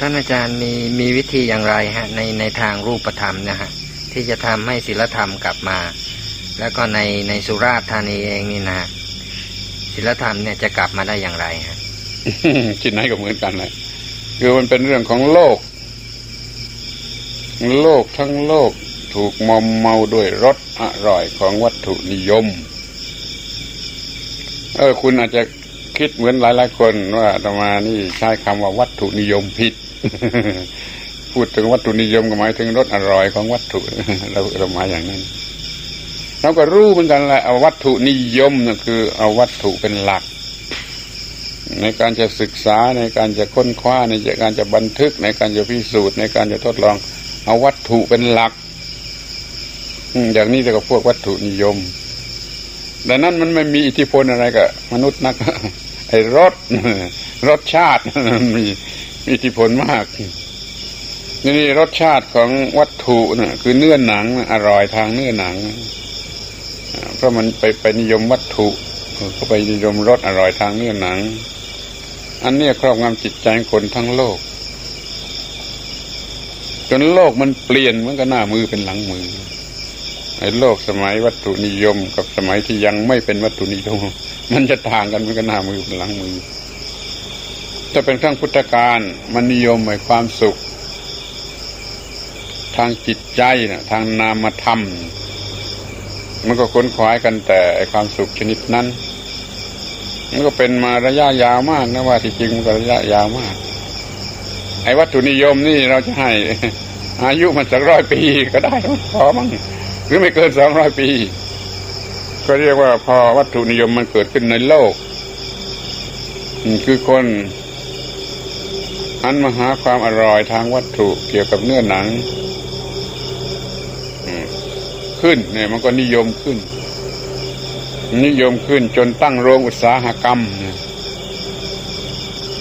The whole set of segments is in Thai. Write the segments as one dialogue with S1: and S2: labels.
S1: ท่านอาจารย์มีมีวิธีอย่างไรฮะในในทางรูปธรรมนะฮะที่จะทำให้ศีลธรรมกลับมา แล้วก็ในในสุราษฎร์ธานีเองนี่นะฮะศีลธรรมเนี่ยจะกลับมาได้อย่างไรฮะ
S2: ที่ไหนก็เหมือนกันเลยคือมันเป็นเรื่องของโลก โลกทั้งโลกถูกมอมเมาด้วยรสอร่อยของวัตถุนิยม เออคุณอาจจะ คิดเหมือนหลายๆคนว่าตมานี่ใช้คำว่าวัตถุนิยมผิด พูดถึงวัตถุนิยมก็หมายถึงรสอร่อยของวัตถุเราเราหมายอย่างนั้นเราก็รู้เหมือนกันแหละเอาวัตถุนิยมนั่นคือ เอาวัตถุเป็นหลัก ในการจะศึกษาในการจะค้นคว้าในการจะบันทึกในการจะพิสูจน์ในการจะทดลอง เอาวัตถุเป็นหลักอืมอย่างนี้เรียกว่าพวกวัตถุนิยม ดังนั้นมันไม่มีอิทธิพลอะไรกับมนุษย์นัก ไอ้รสรสชาติมีมีอิทธิพลมากนี่รสชาติของวัตถุนะคือเนื้อหนัง อร่อยทางเนื้อหนัง เพราะมันไปไปนิยมวัตถุก็ไปนิยมรสอร่อยทางเนื้อหนัง อันเนี้ยครอบงำจิตใจคนทั้งโลก จนโลกมันเปลี่ยนเหมือนกับหน้ามือเป็นหลังมือไอ้โลกสมัยวัตถุนิยมกับสมัยที่ยังไม่เป็นวัตถุนิยม มันจะต่างกันมือนกับหน้ามือเป็นหลังมือถ้าเป็นครั้งพุทธกาลมันนิยมในความสุข ทางจิตใจนะทางนามธรรม มันก็ค้นคว้ากันแต่ความสุขชนิดนั้น มันก็เป็นมาระยะยาวมากนะว่าที่จริงมันก็ระยะยาวมาก ไอ้วัตถุนิยมนี่เราจะให้อายุมันสักร้อยปีก็ได้พอมั้งหรือไม่เกินสองร้อยปี ก็เรียกว่าพอวัตถุนิยมมันเกิดขึ้นในโลก คือคนอันมาหาความอร่อยทางวัตถุเกี่ยวกับเนื้อหนังขึ้นเนี่ยมันก็นิยมขึ้น นิยมขึ้นจนตั้งโรงอุตสาหกรรม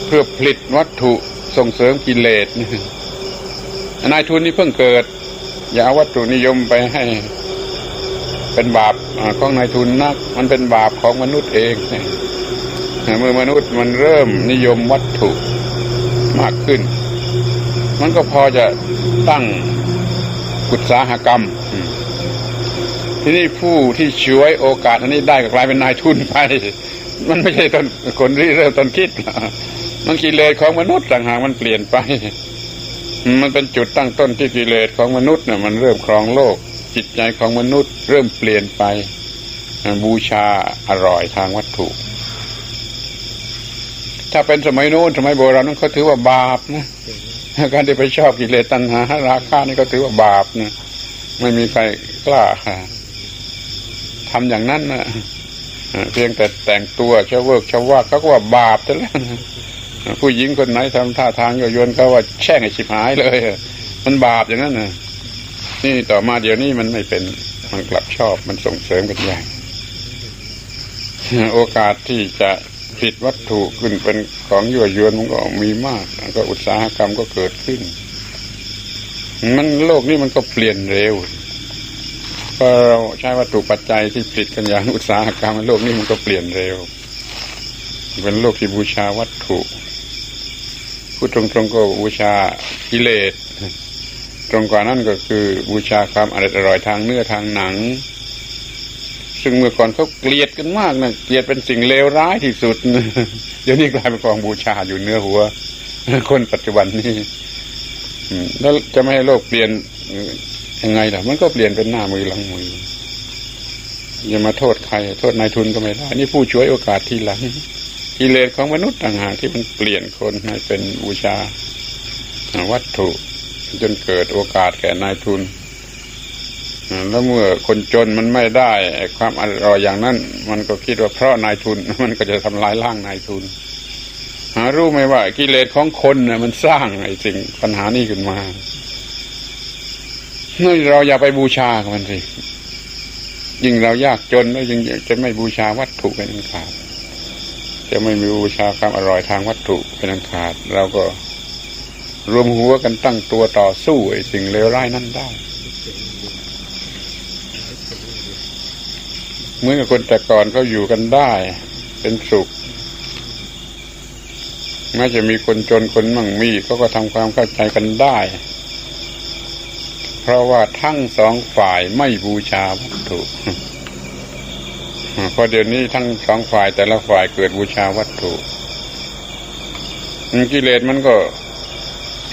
S2: เพื่อผลิตวัตถุส่งเสริมกิเลสนายทุนนี่เพิ่งเกิด อย่าเอาวัตถุนิยมไปให้ เป็นบาป ของนายทุนนัก มันเป็นบาปของมนุษย์เองเมื่อมนุษย์มันเริ่มนิยมวัตถุมากขึ้น มันก็พอจะตั้งอุตสาหกรรม ที่นี้ผู้ที่ช่วยโอกาสอันนี้ได้ก็กลายเป็นนายทุนไป มันไม่ใช่ต้นคนที่เริ่มต้นคิดมันกิเลสของมนุษย์ต่างหากมันเปลี่ยนไป มันเป็นจุดตั้งต้นที่กิเลสของมนุษย์เนี่ยมันเริ่มครองโลก จิตใจของมนุษย์เริ่มเปลี่ยนไปบูชาอร่อยทางวัตถุ ถ้าเป็นสมัยโน้นสมัยโบราณนั้นเขาถือว่าบาปนะการที่ไปชอบกิเลสตัณหาราคะนี่ก็ถือว่าบาปนะไม่มีใครกล้าทำอย่างนั้นนะเพียงแต่แต่งตัวชาวเวิร์กชาวว่าเขาก็ว่าบาปแต่แล้วนะผู้หญิงคนไหนทำท่าทางโยโยนเขาว่าแช่งให้ชิบหายเลย มันบาปอย่างนั้นนะ นี่ต่อมาเดี๋ยวนี้มันไม่เป็นมันกลับชอบมันส่งเสริมกันใหญ่โอกาสที่จะผลิตวัตถุขึ้นเป็นของยั่วยวนมันก็มีมากแล้วก็อุตสาหกรรมก็เกิดขึ้น มันโลกนี้มันก็เปลี่ยนเร็วพอเราใช้วัตถุปัจจัยที่ผลิตกันอย่างอุตสาหกรรมโลกนี้มันก็เปลี่ยนเร็ว เป็นโลกที่บูชาวัตถุพูดตรงๆก็บูชากิเลส ตรงกว่านั้นก็คือบูชาความอร่อยอร่อยทางเนื้อทางหนัง ซึ่งเมื่อก่อนเขาเกลียดกันมากนะเกลียดเป็นสิ่งเลวร้ายที่สุดเดี๋ยวนี้กลายเป็นกองบูชาอยู่เนื้อหัว คนปัจจุบันนี้แล้วจะไม่ให้โลกเปลี่ยนยังไงล่ะ มันก็เปลี่ยนเป็นหน้ามือหลังมืออย่ามาโทษใคร โทษนายทุนก็ไม่ได้นี่ผู้ช่วยโอกาสทีหลังกิเลสของมนุษย์ต่างหากที่มันเปลี่ยนคนให้เป็นบูชาวัตถุ จนเกิดโอกาสแก่นายทุน แล้วเมื่อคนจนมันไม่ได้ความอร่อยอย่างนั้น มันก็คิดว่าเพราะนายทุน มันก็จะทำลายร่างนายทุน หารู้ไหมว่ากิเลสของคนเนี่ยมันสร้างไอ้สิ่งปัญหานี้ขึ้นมานี่เราอย่าไปบูชามันสิยิ่งเรายากจนแล้วยิ่งจะไม่บูชาวัตถุเป็นอันขาด จะไม่มีบูชาความอร่อยทางวัตถุเป็นอันขาดเราก็ รวมหัวกันตั้งตัวต่อสู้ไอ้สิ่งเลวร้ายนั้นได้เมื่อคนแต่ก่อนเขาอยู่กันได้ เป็นสุขแม้จะมีคนจนคนมั่งมีเขาก็ทำความเข้าใจกันได้ เพราะว่าทั้งสองฝ่ายไม่บูชาวัตถุเพราะเดี๋ยวนี้ทั้งสองฝ่ายแต่ละฝ่ายเกิดบูชาวัตถุกิเลสมันก็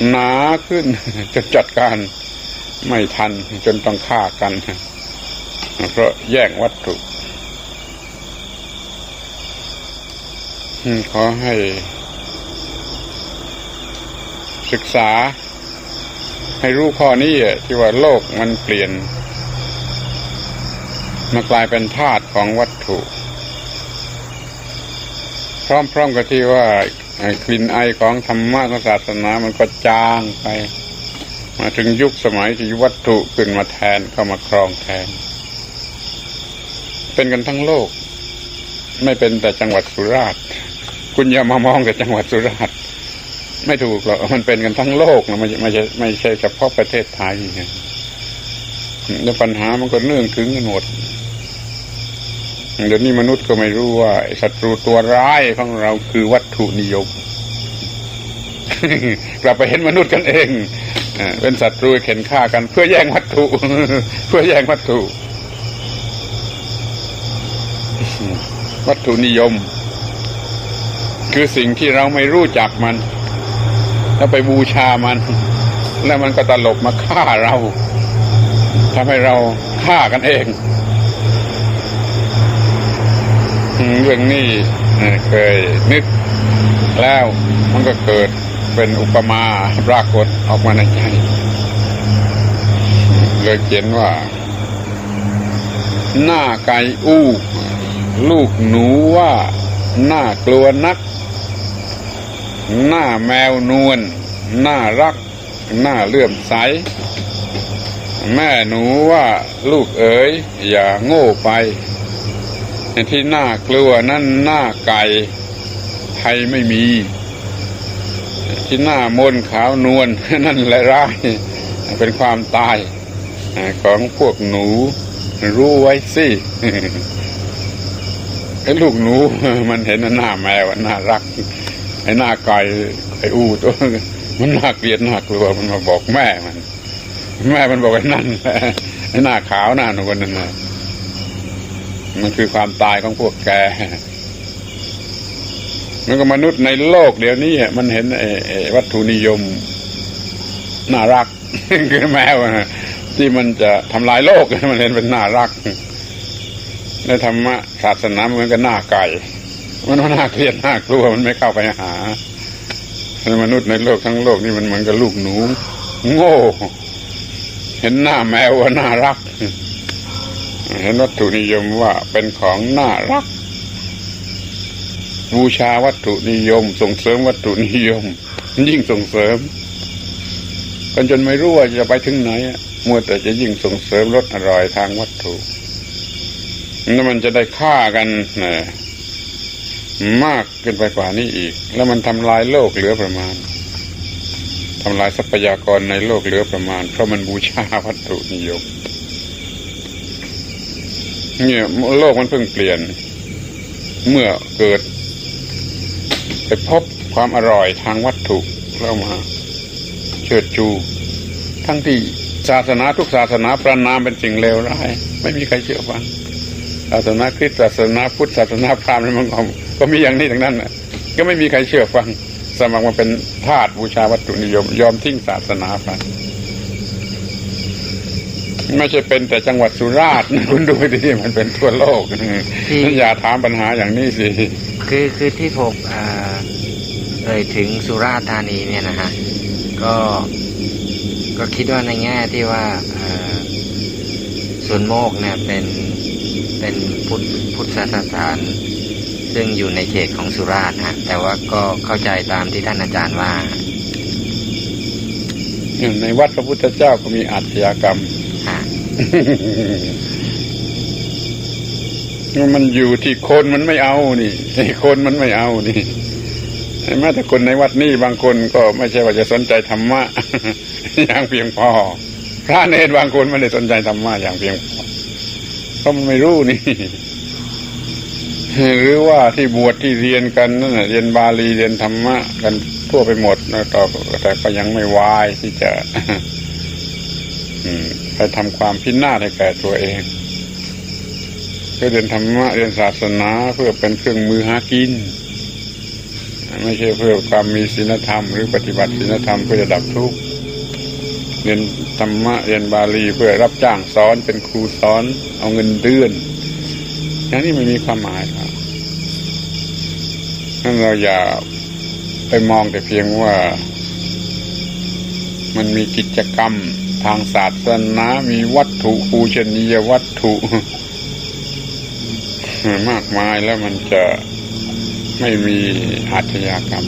S2: หนาขึ้นจนจัดการไม่ทันจนต้องฆ่ากัน เพราะแย่งวัตถุ ขอให้ ศึกษา ให้รู้ข้อนี้ที่ว่าโลกมันเปลี่ยน มากลายเป็นธาตุของวัตถุ พร้อมๆกับที่ว่า กลิ่นไอของธรรมะของศาสนามันก็จางไป มาถึงยุคสมัยที่วัตถุขึ้นมาแทนเข้ามาครองแทน เป็นกันทั้งโลก ไม่เป็นแต่จังหวัดสุราษฎร์คุณอย่ามามองแต่จังหวัดสุราษฎร์ไม่ถูกหรอกมันเป็นกันทั้งโลกนะไม่ใช่ไม่ใช่ไม่ใช่เฉพาะประเทศไทยนะแล้วปัญหามันก็เนื่องถึงกันหมด เดี๋ยวนี้มนุษย์ก็ไม่รู้ว่าศัตรูตัวร้ายของเราคือวัตถุนิยมกลับไปเห็นมนุษย์กันเองเอ่อเป็นศัตรูเข็นฆ่ากัน เพื่อแย่งวัตถุ เพื่อแย่งวัตถุ วัตถุนิยม คือสิ่งที่เราไม่รู้จักมัน แล้วไปบูชามัน แล้วมันก็ตลบมาฆ่าเราทำให้เราฆ่ากันเอง เรื่องนี้เคยนึกแล้วมันก็เกิดเป็นอุปมาปรากฏออกมาในใจเลยเขียนว่า หน้าไก่อู้ ลูกหนูว่า หน่ากลัวนัก หน้าแมวนวลน่ารักน่าเลื่อมใส แม่หนูว่า ลูกเอ๋ยอย่าโง่ไป ที่น่ากลัวนั่นหน้าไก่ไทยไม่มี ที่หน้ามนขาวนวลนั่นแหละร้ายเป็นความตายของพวกหนูรู้ไว้สิไอ้ลูกหนูมันเห็นหน้าแมวน่ารัก ไอ้หน้าไก่ไอ้อูตัวมันน่าเกลียดน่ากลัวมันมาบอกแม่มัน แม่มันบอกไอ้นั่นไอ้หน้าขาวหน้าหนูคนนั้นนะ มันคือความตายของพวกแกมันก็มนุษย์ในโลกเดี๋ยวนี้อะมันเห็นไอ้วัตถุนิยมน่ารักคือแมวอะที่มันจะทำลายโลกมันเห็นเป็นน่ารักในธรรมะศาสนาเหมือนกับหน้าไก่ มันน่าเกลียดน่ากลัวมันไม่เข้าไปหาในมนุษย์ในโลกทั้งโลกนี่มันเหมือนกับลูกหนู โง่ เห็นหน้าแมวว่าน่ารัก เห็นวัตถุนิยมว่าเป็นของน่ารัก บูชาวัตถุนิยม ส่งเสริมวัตถุนิยม ยิ่งส่งเสริมกันจนไม่รู้ว่าจะไปถึงไหนอะมัวแต่จะยิ่งส่งเสริมรสอร่อยทางวัตถุแล้วมันจะได้ฆ่ากันนะมากเกินไปกว่านี้อีก แล้วมันทำลายโลกเหลือประมาณทำลายทรัพยากรในโลกเหลือประมาณ เพราะมันบูชาวัตถุนิยม เนี่ยโลกมันเพิ่งเปลี่ยน เมื่อเกิด ไปพบความอร่อยทางวัตถุแล้วมาเชิดชู ทั้งที่ศาสนาทุกศาสนาประนามเป็นสิ่งเลวร้ายไม่มีใครเชื่อฟังศาสนาคริสต์ศาสนาพุทธศาสนาพราหมณ์มันก็ก็มีอย่างนี้ทั้งนั้นนะก็ไม่มีใครเชื่อฟัง สมัครมาเป็นทาสบูชาวัตถุนิยม ยอมทิ้งศาสนาไป ไม่ใช่เป็นแต่จังหวัดสุราษฎร์นะคุณดูดิมันเป็นทั่วโลก
S1: ที่
S2: นั่นอย่าถามปัญหาอย่างนี้สิ
S1: คือคือที่ผมเอ่อเอ่ยถึงสุราษฎร์ธานีเนี่ยนะฮะก็ก็คิดว่าในแง่ที่ว่าเอ่อสวนโมกเนี่ยเป็นเป็นพุทธพุทธสถาน ซึ่งอยู่ในเขตของสุราษฎร์ฮะแต่ว่าก็เข้าใจตามที่ท่านอาจารย์ว่า
S2: ในวัดพระพุทธเจ้าก็มีอาชญากรรม
S1: ฮะ
S2: มันอยู่ที่คนมันไม่เอานี่ไอ้คนมันไม่เอานี่แม้แต่คนในวัดนี่บางคนก็ไม่ใช่ว่าจะสนใจธรรมะอย่างเพียงพอ พระเนรบางคนไม่ได้สนใจธรรมะอย่างเพียงพอเพราะมันไม่รู้นี่หรือว่าที่บวชที่เรียนกันนั่นน่ะเรียนบาลีเรียนธรรมะ กันทั่วไปหมดนะต่อแต่ก็ยังไม่วายที่จะ ไปทำความพินาศให้แก่ตัวเองเพื่อเรียนธรรมะเรียนศาสนาเพื่อเป็นเครื่องมือหากิน ไม่ใช่เพื่อความมีศีลธรรม หรือปฏิบัติศีลธรรมเพื่อจะดับทุกข์เรียนธรรมะเรียนบาลีเพื่อรับจ้างสอนเป็นครูสอน เอาเงินเดือน อย่างนี้ไม่มีความหมายครับนั่นเราอย่าไปมองแต่เพียงว่า มันมีกิจกรรม ทางศาสนา มีวัตถุปูชนียวัตถุ มากมายแล้วมันจะไม่มีอาชญากรรม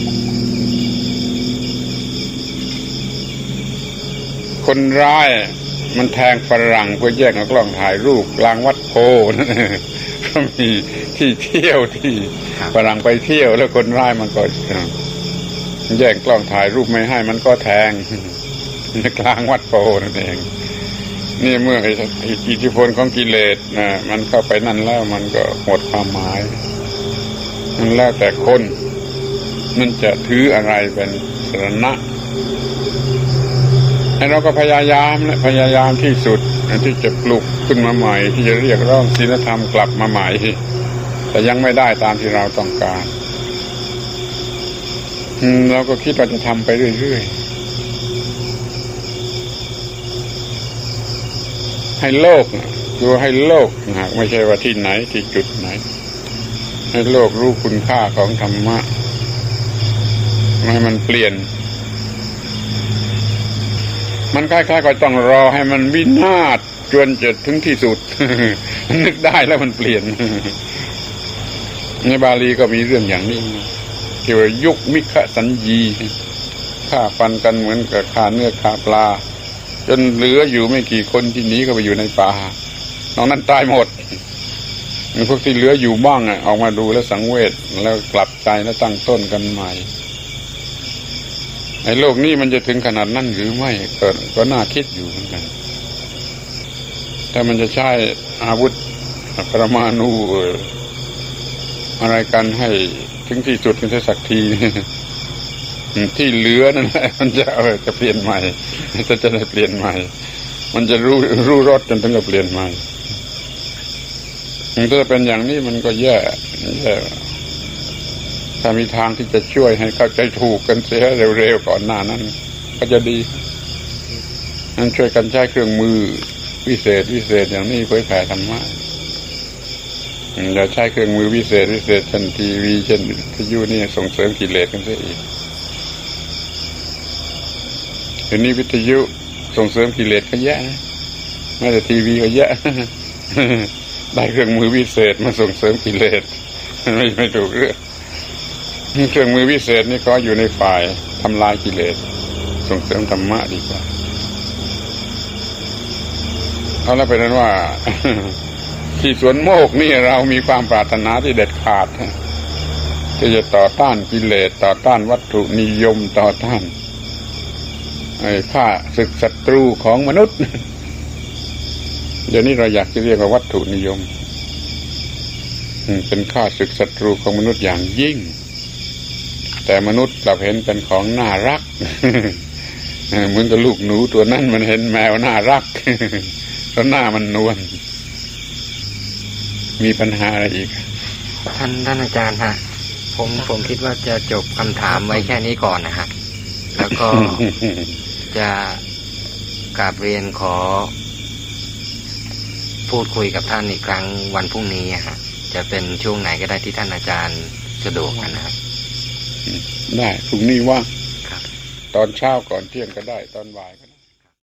S2: คนร้ายมันแทงฝรั่งเพื่อแย่งเอากล้องถ่ายรูปกลางวัดโพนั่นก็มีที่เที่ยวที่
S1: ครับ
S2: ฝรั่งไปเที่ยวแล้วคนร้ายมันก็แย่งกล้องถ่ายรูปไม่ให้มันก็แทง กลางวัดโพนั่นเอง นี่เมื่อไอ้อิทธิพลของกิเลสนะมันเข้าไปนั่นแล้วมันก็หมดความหมาย มันแล้วแต่คน มันจะถืออะไรเป็นสรณะไอ้เราก็พยายามและพยายามที่สุดที่จะปลุกขึ้นมาใหม่ ที่จะเรียกร้องศีลธรรมกลับมาใหม่ แต่ยังไม่ได้ตามที่เราต้องการเราก็คิดว่าจะทำไปเรื่อยๆ ให้โลกนะคือให้โลกนะไม่ใช่ว่าที่ไหนที่จุดไหน ให้โลกรู้คุณค่าของธรรมะให้มันเปลี่ยน มันคล้ายๆก็ต้องรอให้มันวินาศจนจะถึงที่สุด นึกได้แล้วมันเปลี่ยน ในบาลีก็มีเรื่องอย่างนี้เกี่ยวกับยุคมิขสัญญีฆ่าฟันกันเหมือนกับฆ่าเนื้อฆ่าปลา จนเหลืออยู่ไม่กี่คนที่หนีเข้าไปอยู่ในป่านอกนั้นตายหมดพวกที่เหลืออยู่บ้างอะออกมาดูแล้วสังเวชแล้วกลับใจแล้วตั้งต้นกันใหม่ในโลกนี้มันจะถึงขนาดนั้นหรือไม่ก็ก็น่าคิดอยู่เหมือนกันถ้ามันจะใช้อาวุธปรมาณูเอ่ออะไรกันให้ถึงที่สุดกันสักทีที่เหลือนั่นแหละมันจะเออจะเปลี่ยนใหม่ จะจะได้เปลี่ยนใหม่ มันจะรู้รู้รสจนถึงกับเปลี่ยนใหม่ถ้าเป็นอย่างนี้มันก็แย่แย่ถ้ามีทางที่จะช่วยให้เข้าใจถูกกันเสียเร็วๆก่อนหน้านั้น ก็จะดีนั่นช่วยกันใช้เครื่องมือวิเศษวิเศษอย่างนี้เผยแผ่ธรรมะอย่าใช้เครื่องมือวิเศษวิเศษเช่นทีวีเช่นวิทยุนี่ส่งเสริมกิเลสกันเสียอีก เดี๋ยวนี้วิทยุส่งเสริมกิเลสก็แย่นะแม้แต่ทีวีก็แย่ได้เครื่องมือวิเศษมาส่งเสริมกิเลสไม่ไม่ถูกเรื่องเครื่องมือวิเศษนี่ก็อยู่ในฝ่ายทำลายกิเลส ส่งเสริมธรรมะดีกว่าเอาแล้วเป็นนั้นว่า ที่สวนโมกนี่เรามีความปรารถนาที่เด็ดขาดที่จะต่อต้านกิเลสต่อต้านวัตถุนิยมต่อต้าน ไอ้ข้าศึกศัตรูของมนุษย์ เดี๋ยวนี้เราอยากจะเรียกว่าวัตถุนิยม เป็นข้าศึกศัตรูของมนุษย์อย่างยิ่ง แต่มนุษย์กลับเห็นเป็นของน่ารักเหมือนกับลูกหนูตัวนั้นมันเห็นแมวน่ารักเพราะหน้ามันนวลมีปัญหาอะไรอีก
S1: ท่านท่านอาจารย์ฮะผมผมคิดว่าจะจบคำถามไว้แค่นี้ก่อนนะฮะ แล้วก็จะกราบเรียนขอ พูดคุยกับท่านอีกครั้งวันพรุ่งนี้อะฮะจะเป็นช่วงไหนก็ได้ที่ท่านอาจารย์สะดวกกันนะครับ
S2: ได้พรุ่งนี้ว่าง
S1: ครับ
S2: ตอนเช้าก่อนเที่ยงก็ได้ตอนบ่ายก็